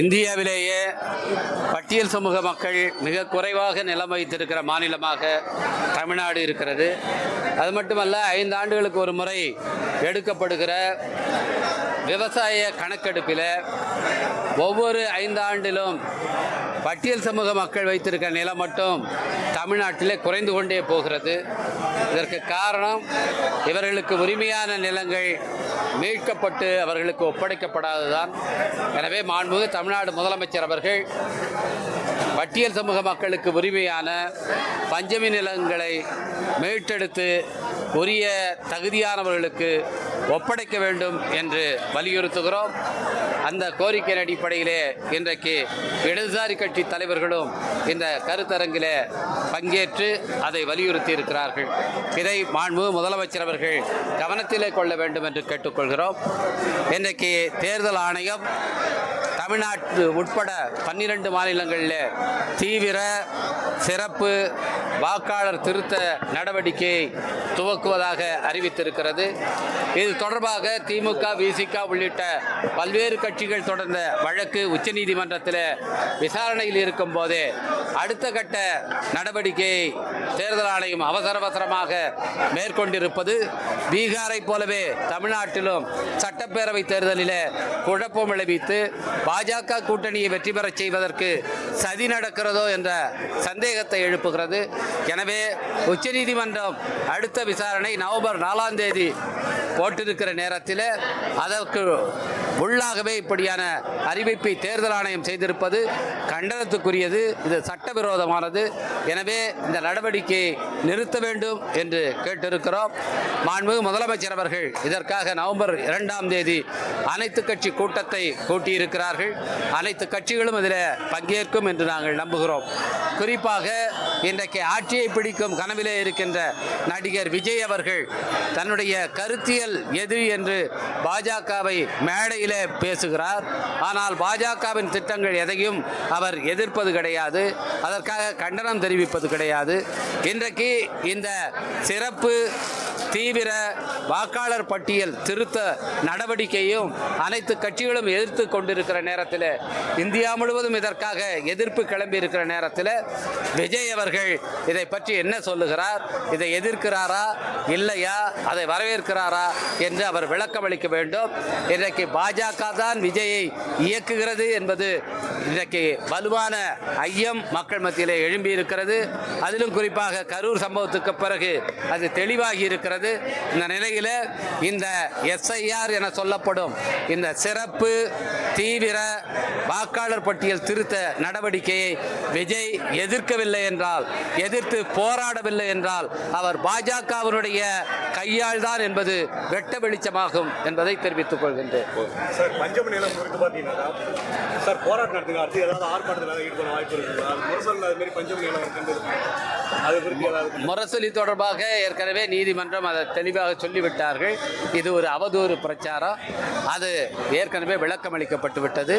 இந்தியாவிலேயே பட்டியல் சமூக மக்கள் மிக குறைவாக நிலம் வைத்திருக்கிற மாநிலமாக தமிழ்நாடு இருக்கிறது. அது மட்டுமல்ல ஐந்து ஆண்டுகளுக்கு ஒரு முறை எடுக்கப்படுகிற விவசாய கணக்கெடுப்பில் ஒவ்வொரு ஐந்தாண்டிலும் பட்டியல் சமூக மக்கள் வைத்திருக்கிற நிலம் மட்டும் தமிழ்நாட்டிலே குறைந்து கொண்டே போகிறது. இதற்கு காரணம் இவர்களுக்கு உரிமையான நிலங்கள் மீட்கப்பட்டு அவர்களுக்கு ஒப்படைக்கப்படாததுதான். எனவே மாண்புமிகு தமிழ்நாடு முதலமைச்சர் அவர்கள் பட்டியல் சமூக மக்களுக்கு உரிமையான பஞ்சமி நிலங்களை மீட்டெடுத்து உரிய தகுதியானவர்களுக்கு ஒப்படைக்க வேண்டும் என்று வலியுறுத்துகிறோம். அந்த கோரிக்கையின் அடிப்படையிலே இன்றைக்கு இடதுசாரி கட்சி தலைவர்களும் இந்த கருத்தரங்கிலே பங்கேற்று அதை வலியுறுத்தி இருக்கிறார்கள் இதை மாண்பு முதலமைச்சர் அவர்கள் கவனத்திலே கொள்ள வேண்டும் என்று கேட்டுக்கொள்கிறோம். இன்றைக்கு தேர்தல் ஆணையம் தமிழ்நாட்டு உட்பட பன்னிரண்டு மாநிலங்களில் தீவிர சிறப்பு வாக்காளர் திருத்த நடவடிக்கையை துவக்குவதாக அறிவித்திருக்கிறது. இது தொடர்பாக திமுக விசிக உள்ளிட்ட பல்வேறு கட்சிகள் தொடர்ந்த வழக்கு உச்சநீதிமன்றத்தில் விசாரணையில் இருக்கும் போதே அடுத்த கட்ட நடவடிக்கையை தேர்தல் ஆணையம் அவசர அவசரமாக மேற்கொண்டிருப்பது பீகாரை போலவே தமிழ்நாட்டிலும் சட்டப்பேரவை தேர்தலில் குழப்பம் விளைவித்து பாஜக கூட்டணியை வெற்றி பெறச் செய்வதற்கு சதி நடக்கிறதோ என்ற சந்தேகத்தை எழுப்புகிறது. எனவே உச்சநீதிமன்றம் அடுத்த விசாரணை நவம்பர் நாலாம் தேதி போட்டிருக்கிற நேரத்தில் அதற்கு உள்ளாகவே இப்படியான அறிவிப்பை தேர்தல் ஆணையம் செய்திருப்பது கண்டனத்துக்குரியது இது சட்டவிரோதமானது. எனவே இந்த நடவடிக்கையை நிறுத்த வேண்டும் என்று கேட்டிருக்கிறோம். மாண்புமிகு முதலமைச்சர் அவர்கள் இதற்காக நவம்பர் இரண்டாம் தேதி அனைத்து கட்சி கூட்டத்தை கூட்டியிருக்கிறார்கள். அனைத்து கட்சிகளும் இதில் பங்கேற்கும் என்று நாங்கள் நம்புகிறோம். குறிப்பாக இன்றைக்கு ஆட்சியை பிடிக்கும் கனவிலே இருக்கின்ற நடிகர் விஜய் அவர்கள் தன்னுடைய கருத்தியல் எது என்று பாஜகவை மேடையிலே பேசுகிறார். ஆனால் பாஜகவின் திட்டங்கள் எதையும் அவர் எதிர்ப்பது கிடையாது. அதற்காக கண்டனம் தெரிவிப்பது கிடையாது. இன்றைக்கு இந்த சிறப்பு தீவிர வாக்காளர் பட்டியல் திருத்த நடவடிக்கையும் அனைத்து கட்சிகளும் எதிர்த்து கொண்டிருக்கிற நேரத்தில் இந்தியா முழுவதும் இதற்காக எதிர்ப்பு கிளம்பி இருக்கிற நேரத்தில் விஜய் அவர்கள் இதை பற்றி என்ன சொல்லுகிறார்? இதை எதிர்க்கிறாரா? இல்லையா? அதை வரவேற்கிறாரா? என்று அவர் விளக்கம் அளிக்க வேண்டும். இன்றைக்கு பாஜக தான் விஜயை இயக்குகிறது என்பது இன்றைக்கு வலுவான ஐயம் மக்கள் மத்தியிலே எழும்பி இருக்கிறது அதிலும் குறிப்பாக கரூர் சம்பவத்துக்கு பிறகு அது தெளிவாகி இருக்கிறது. இந்த நிலையில் இந்த எஸ்ஐஆர் என சொல்லப்படும் இந்த சிறப்பு தீவிர வாக்காளர் பட்டியல் திருத்த நடவடிக்கையை விஜய் எதிர்க்கவில்லை என்றால் எதிர்த்து போராடவில்லை என்றால் அவர் பாஜகவினுடைய கையாள் தான் என்பது வெட்ட வெளிச்சமாகும் என்பதை தெரிவித்துக் கொள்கின்றேன். முரசொலி தொடர்பாக ஏற்கனவே நீதிமன்றம் அதை தெளிவாக சொல்லிவிட்டார்கள். இது ஒரு அவதூறு பிரச்சாரம். அது ஏற்கனவே விளக்கம் அளிக்கப்பட்டு விட்டது.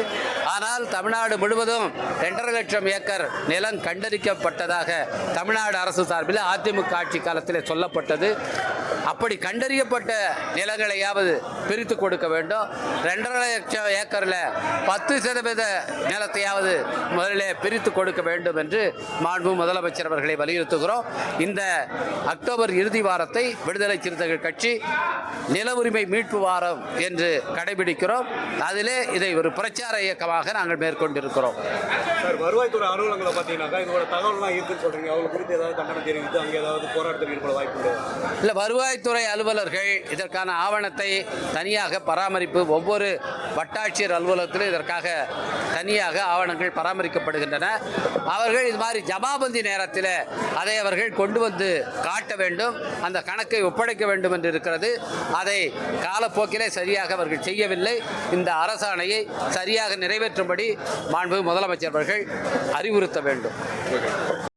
ஆனால் தமிழ்நாடு முழுவதும் ரெண்டரை லட்சம் ஏக்கர் நிலம் கண்டறிக்கப்பட்டதாக தமிழ்நாடு அரசு சார்பில் அதிமுக ஆட்சி காலத்தில் சொல்லப்பட்டது. அப்படி கண்டறியப்பட்ட நிலங்களையாவது பிரித்து கொடுக்க வேண்டும். ரெண்டரை லட்சம் ஏக்கரில் பத்து சதவீத நிலத்தையாவது முதலில் பிரித்து கொடுக்க வேண்டும் என்று மாண்பு முதலமைச்சர் அவர்களை வலியுறுத்துகிறோம். இந்த அக்டோபர் இறுதி வாரத்தை விடு விடுதலை சிறுத்தைகள் கட்சி நில உரிமை மீட்பு வாரம் என்று கடைபிடிக்கிறோம். அதிலே இதை ஒரு பிரச்சார இயக்கமாக நாங்கள் மேற்கொண்டிருக்கிறோம். சார் வருவாய்த்துறை அலுவலகங்களை பார்த்தீங்கன்னாக்கா இதோட தகவல்லாம் இருக்குன்னு சொல்றீங்க. அவங்க குறித்து ஏதாவது கண்டனம் தெரிவித்து அங்கே ஏதாவது போராட்டத்தில் ஈடுபட வாய்ப்பு உண்டு. இல்லை வருவாய்த்துறை அலுவலர்கள் இதற்கான ஆவணத்தை தனியாக பராமரிப்பு ஒவ்வொரு வட்டாட்சியர் அலுவலகத்திலும் இதற்காக தனியாக ஆவணங்கள் பராமரிக்கப்படுகின்றன. அவர்கள் இது மாதிரி ஜமாபந்தி நேரத்தில் அதை அவர்கள் கொண்டு வந்து காட்ட வேண்டும். அந்த கணக்கை ஒப்படைக்க வேண்டும் என்று இருக்கிறது. அதை காலப்போக்கிலே சரியாக அவர்கள் செய்யவில்லை. இந்த அரசாணையை சரியாக நிறைவேற்றும்படி மாண்பு முதலமைச்சர் அவர்கள் அறிவுறுத்த வேண்டும்.